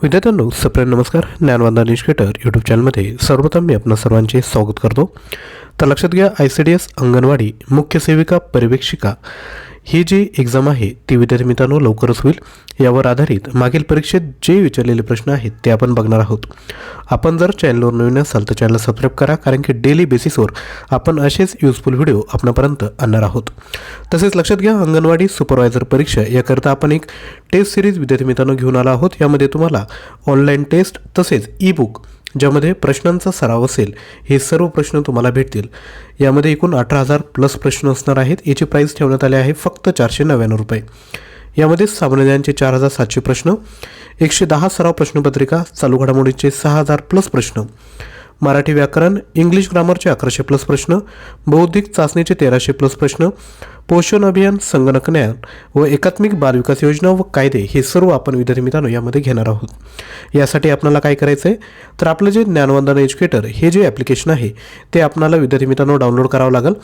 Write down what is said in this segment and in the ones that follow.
विद्यार्थ्यांनो सप्रेम नमस्कार. ज्ञानवंदन इन्स्टिकेटर यूट्यूब चॅनलमध्ये सर्वप्रथम मी आपणा सर्वांचे स्वागत करतो. तर लक्षात घ्या I C D S anganwadi मुख्य सेविका पर्यवेक्षिका ही जी एक्झाम आहे ती विद्यार्थी मित्रांनो लवकरच होईल. यावर आधारित मागील परीक्षेत जे विचारलेले प्रश्न आहेत ते आपण बघणार आहोत. आपण जर चॅनलवर नवीन असाल तर चॅनल सबस्क्राईब करा कारण की डेली बेसिसवर आपण असेच युजफुल व्हिडिओ आपणापर्यंत आणणार आहोत. तसेच लक्षात घ्या अंगणवाडी सुपरवायझर परीक्षा याकरता आपण एक टेस्ट सिरीज विद्यार्थी मित्रांनो घेऊन आला आहोत. यामध्ये तुम्हाला ऑनलाईन टेस्ट तसेच ई बुक ज्यामध्ये प्रश्नांचा सराव असेल हे सर्व प्रश्न तुम्हाला भेटतील. यामध्ये एकूण अठरा हजार प्लस प्रश्न असणार आहेत. याची प्राईस ठेवण्यात आली आहे फक्त चारशे नव्याण्णव रुपये. यामध्ये सामान्य ज्ञानचे चार हजार सातशे प्रश्न एकशे दहा सराव प्रश्नपत्रिका चालू घडामोडीचे सहा हजार प्लस प्रश्न. मराठी व्याकरण इंग्लिश ग्रामरचे अकराशे प्लस प्रश्न बौद्धिक चाचणीचे तेराशे प्लस प्रश्न पोषण अभियान संगणक ज्ञान व एकात्मिक बालविकास योजना व कायदे हे सर्व आपण विद्यार्थी मित्रांनो यामध्ये घेणार आहोत. यासाठी आपल्याला काय करायचं आहे तर आपलं जे ज्ञानवंदन एज्युकेटर हे जे ॲप्लिकेशन आहे ते आपल्याला विद्यार्थी मित्रांनो डाउनलोड करावं लागेल.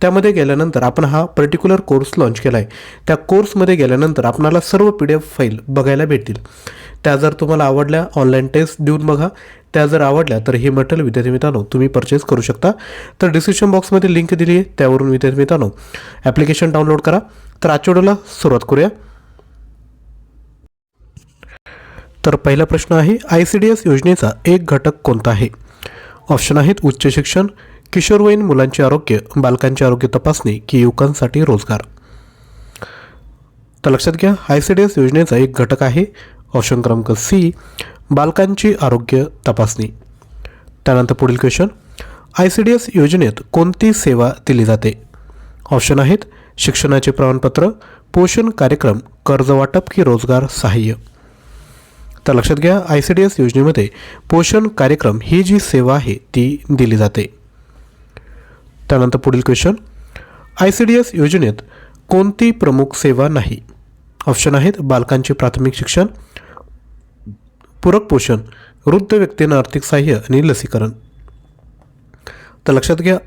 त्यामध्ये गेल्यानंतर आपण हा पर्टिक्युलर कोर्स लॉन्च केला आहे त्या कोर्समध्ये गेल्यानंतर आपणाला सर्व पी डी एफ फाईल बघायला भेटतील. त्या जर तुम्हाला आवडल्या ऑनलाईन टेस्ट देऊन बघा. त्या जर आवडल्या तर हे मटेरियल विद्यार्थी मित्रांनो तुम्ही परचेस करू शकता. तर डिस्क्रिप्शन बॉक्समध्ये लिंक दिली आहे त्यावरून विद्यार्थी मित्रांनो ॲप्लिकेशन डाउनलोड करा. तर आजच्या व्हिडिओला सुरुवात करूया. तर पहिला प्रश्न आहे आय सी डी एस योजनेचा एक घटक कोणता आहे? ऑप्शन आहेत उच्च शिक्षण किशोरवयीन मुलांचे आरोग्य बालकांचे आरोग्य तपासणी की युवकांसाठी रोजगार. तर लक्षात घ्या आय सी डी एस योजनेचा एक घटक आहे ऑप्शन क्रमांक सी बालकांची आरोग्य तपासणी. त्यानंतर पुढील question I C D S योजनेत कोणती सेवा दिली जाते? ऑप्शन आहेत शिक्षणाचे प्रमाणपत्र पोषण कार्यक्रम कर्ज वाटप की रोजगार सहाय्य. तर लक्षात घ्या आय सी डी एस योजनेमध्ये पोषण कार्यक्रम ही जी सेवा आहे ती दिली जाते. त्यानंतर पुढील question I C D S योजनेत कोणती प्रमुख सेवा नाही? ऑप्शन आहेत बालकांचे प्राथमिक शिक्षण पूरक पोषण वृद्ध व्यक्तींना आर्थिक सहाय्य आणि लसीकरण. तर लक्षात घ्या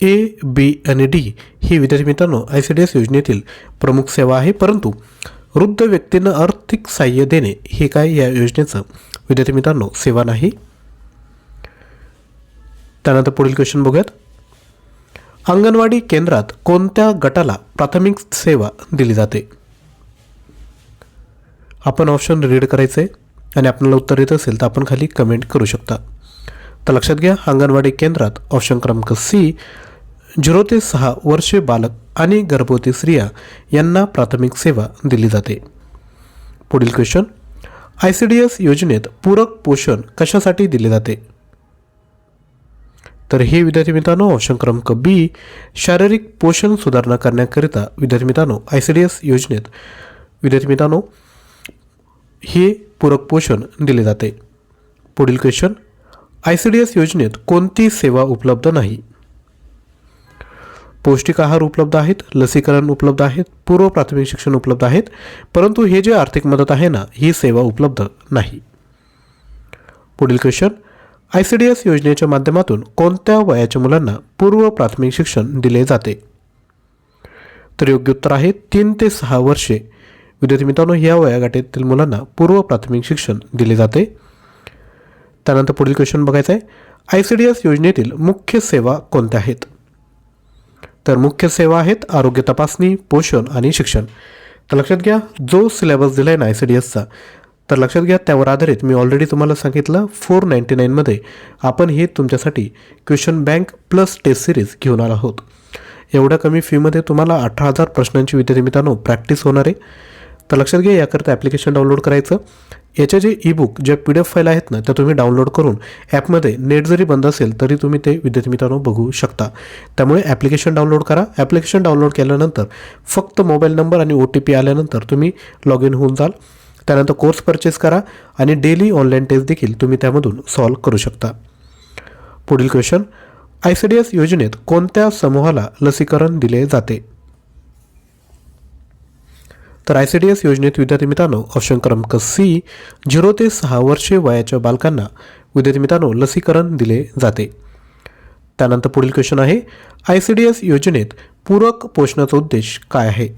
ए बी आणि डी ही विद्यार्थी मित्रांनो आय सी डी एस योजनेतील प्रमुख सेवा आहे परंतु वृद्ध व्यक्तींना आर्थिक सहाय्य देणे हे काय या योजनेचं विद्यार्थी मित्रांनो सेवा नाही. त्यानंतर पुढील क्वेश्चन बघूयात. अंगणवाडी केंद्रात कोणत्या गटाला प्राथमिक सेवा दिली जाते? आपण ऑप्शन रीड करायचं आहे आणि आपल्याला उत्तर येत असेल तर आपण खाली कमेंट करू शकता. तर लक्षात घ्या अंगणवाडी केंद्रात ऑप्शन क्रमांक सी झिरो ते सहा वर्षे बालक आणि गर्भवती स्त्रिया यांना प्राथमिक सेवा दिली जाते. पुढील question I C D S योजनेत पूरक पोषण कशासाठी दिले जाते? तर हे विद्यार्थी मित्रांनो ऑप्शन क्रमांक बी शारीरिक पोषण सुधारणा करण्याकरिता विद्यार्थी मित्रांनो आय सी डी एस योजनेत विद्यार्थी मित्रांनो हे पूरक पोषण दिले जाते. पुढील question I C D S योजनेत कोणती सेवा उपलब्ध नाही? पौष्टिक आहार उपलब्ध आहेत लसीकरण उपलब्ध आहेत पूर्व प्राथमिक शिक्षण उपलब्ध आहेत परंतु हे जे आर्थिक मदत आहे ना ही सेवा उपलब्ध नाही. पुढील question I C D S योजनेच्या माध्यमातून कोणत्या वयाच्या मुलांना पूर्व प्राथमिक शिक्षण दिले जाते? तर योग्य उत्तर आहे तीन ते सहा वर्षे विद्यार्थी मित्रांनो या वयागाठीतील मुलांना पूर्व प्राथमिक शिक्षण दिले जाते. त्यानंतर पुढील क्वेश्चन बघायचं आहे. आय सी डी एस योजनेतील मुख्य सेवा कोणत्या आहेत? तर मुख्य सेवा आहेत आरोग्य तपासणी पोषण आणि शिक्षण. तर लक्षात घ्या जो सिलेबस दिला आहे ना आय सी डी एसचा तर लक्षात घ्या त्यावर आधारित मी ऑलरेडी तुम्हाला सांगितलं फोर नाईंटी नाईनमध्ये आपण हे तुमच्यासाठी question bank plus test series घेऊन आलो आहोत. एवढ्या कमी फीमध्ये तुम्हाला अठरा हजार प्रश्नांची विद्यार्थी मित्रांनो प्रॅक्टिस होणार आहे. तर लक्षात घ्या याकरता ॲप्लिकेशन डाउनलोड करायचं. याचे जे ई बुक जे पी डी एफ फाईल आहेत ना त्या तुम्ही डाउनलोड करून ॲपमध्ये नेट जरी बंद असेल तरी तुम्ही ते विद्यार्थी मित्रांनो बघू शकता. त्यामुळे ॲप्लिकेशन डाउनलोड करा. ॲप्लिकेशन डाउनलोड केल्यानंतर फक्त मोबाईल नंबर आणि ओ टी पी आल्यानंतर तुम्ही लॉग इन होऊन जाल. त्यानंतर कोर्स परचेस करा आणि डेली ऑनलाईन टेस्ट देखील तुम्ही त्यामधून सॉल्व करू शकता. पुढील question I C D S योजनेत कोणत्या समूहाला लसीकरण दिले जाते? तर आय सी डी एस योजनेत विद्यार्थी मित्रांनो ऑप्शन क्रमांक सी झिरो ते सहा वर्षे वयाच्या बालकांना विद्यार्थी मित्रांनो लसीकरण दिले जाते. त्यानंतर पुढील क्वेश्चन आहे आय सी डी एस योजनेत पूरक पोषणाचा उद्देश काय आहे?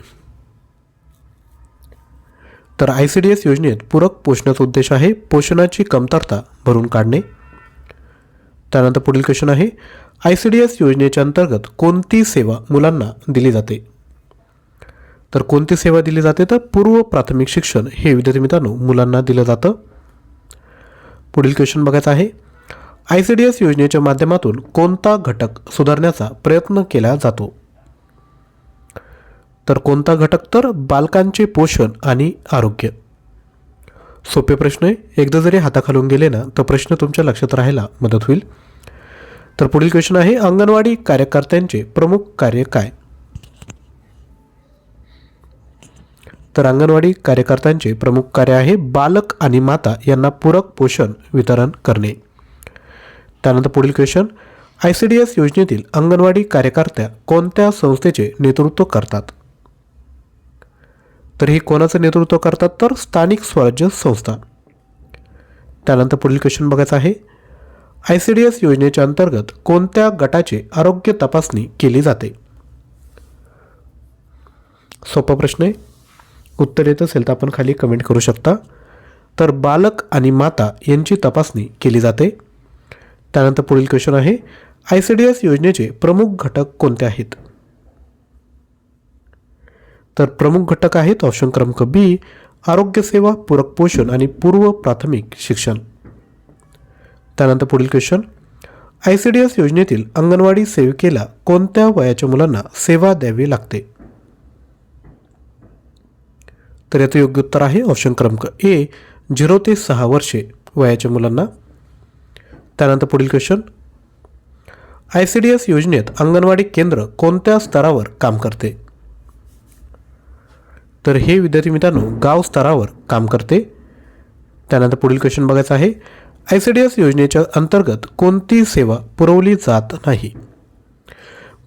तर आय सी डी एस योजनेत पूरक पोषणाचा उद्देश आहे पोषणाची कमतरता भरून काढणे. त्यानंतर पुढील क्वेश्चन आहे आय सी डी एस योजनेच्या अंतर्गत कोणती सेवा मुलांना दिली जाते? तर कोणती सेवा दिली जाते? तर पूर्व प्राथमिक शिक्षण. हे विद्यार्थी मित्रांनो मुलांना दिलं जातं. पुढील क्वेश्चन बघायचा आहे. आय सी डी एस योजनेच्या माध्यमातून कोणता घटक सुधारण्याचा प्रयत्न केला जातो? तर कोणता घटक? तर बालकांचे पोषण आणि आरोग्य. सोपे प्रश्न आहे. एकदा जरी हाताखालून गेले ना तर प्रश्न तुमच्या लक्षात राहायला मदत होईल. तर पुढील क्वेश्चन आहे. अंगणवाडी कार्यकर्त्यांचे प्रमुख कार्य काय? तर अंगणवाडी कार्यकर्त्यांचे प्रमुख कार्य आहे बालक आणि माता यांना पूरक पोषण वितरण करणे. त्यानंतर पुढील question I C D S योजनेतील अंगणवाडी कार्यकर्त्या कोणत्या संस्थेचे नेतृत्व करतात? तर हे कोणाचं नेतृत्व करतात? तर स्थानिक स्वराज्य संस्था. त्यानंतर पुढील क्वेश्चन बघायचा आहे. आय सी डी एस योजनेच्या अंतर्गत कोणत्या गटाचे आरोग्य तपासणी केली जाते? सोपा प्रश्न आहे. उत्तर येत असेल तर आपण खाली कमेंट करू शकता. तर बालक आणि माता यांची तपासणी केली जाते. त्यानंतर पुढील क्वेश्चन आहे आय सी डी एस योजनेचे प्रमुख घटक कोणते आहेत? तर प्रमुख घटक आहेत ऑप्शन क्रमांक बी आरोग्यसेवा पूरक पोषण आणि पूर्व प्राथमिक शिक्षण. त्यानंतर पुढील question I C D S योजनेतील अंगणवाडी सेविकेला कोणत्या वयाच्या मुलांना सेवा द्यावी लागते? तर याचं योग्य उत्तर आहे ऑप्शन क्रमांक ए झिरो ते सहा वर्षे वयाच्या मुलांना. त्यानंतर पुढील question I C D S योजनेत अंगणवाडी केंद्र कोणत्या स्तरावर काम करते? तर हे विद्यार्थी मित्रांनो गाव स्तरावर काम करते. त्यानंतर पुढील क्वेश्चन बघायचं आहे. आय सी डी एस योजनेच्या अंतर्गत कोणती सेवा पुरवली जात नाही?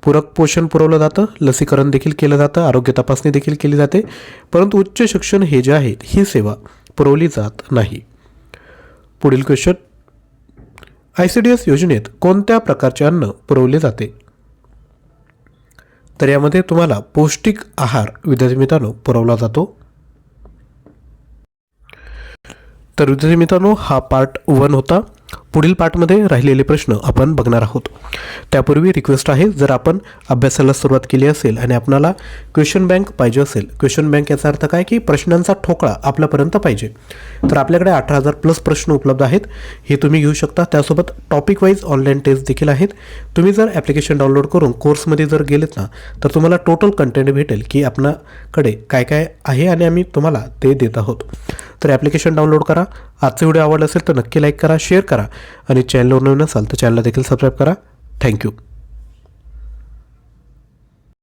पूरक पोषण पुरवलं जातं लसीकरण देखील केलं जातं आरोग्य तपासणी देखील केली जाते परंतु उच्च शिक्षण हे जे आहे ही सेवा पुरवली जात नाही. पुढील question I C D S योजनेत कोणत्या प्रकारचे अन्न पुरवले जाते? तर यामध्ये तुम्हाला पौष्टिक आहार विद्यार्थी मित्रांनो पुरवला जातो. तर विद्यार्थी मित्रांनो हा पार्ट वन होता. पुढील पार्टमध्ये राहिलेले प्रश्न आपण बघणार आहोत. त्यापूर्वी रिक्वेस्ट आहे जर आपण अभ्यासाला सुरुवात केली असेल आणि आपणाला क्वेश्चन बँक पाहिजे असेल क्वेश्चन बँक याचा अर्थ काय? की प्रश्नांचा ठोकळा आपल्यापर्यंत पाहिजे. तर आपल्याकडे अठरा हजार प्लस प्रश्न उपलब्ध आहेत. हे तुम्ही घेऊ शकता. त्यासोबत टॉपिक वाईज ऑनलाईन टेस्ट देखील आहेत. तुम्ही जर ॲप्लिकेशन डाउनलोड करून कोर्समध्ये जर गेलेत ना तर तुम्हाला टोटल कंटेंट भेटेल की आपणाकडे काय काय आहे आणि आम्ही तुम्हाला ते देत आहोत. तर ॲप्लिकेशन डाउनलोड करा. आजचा व्हिडिओ आवडला असेल तर नक्की लाईक करा शेअर करा आणि चॅनलवर नवीन असाल तर चॅनलला देखील सबस्क्राईब करा. थँक्यू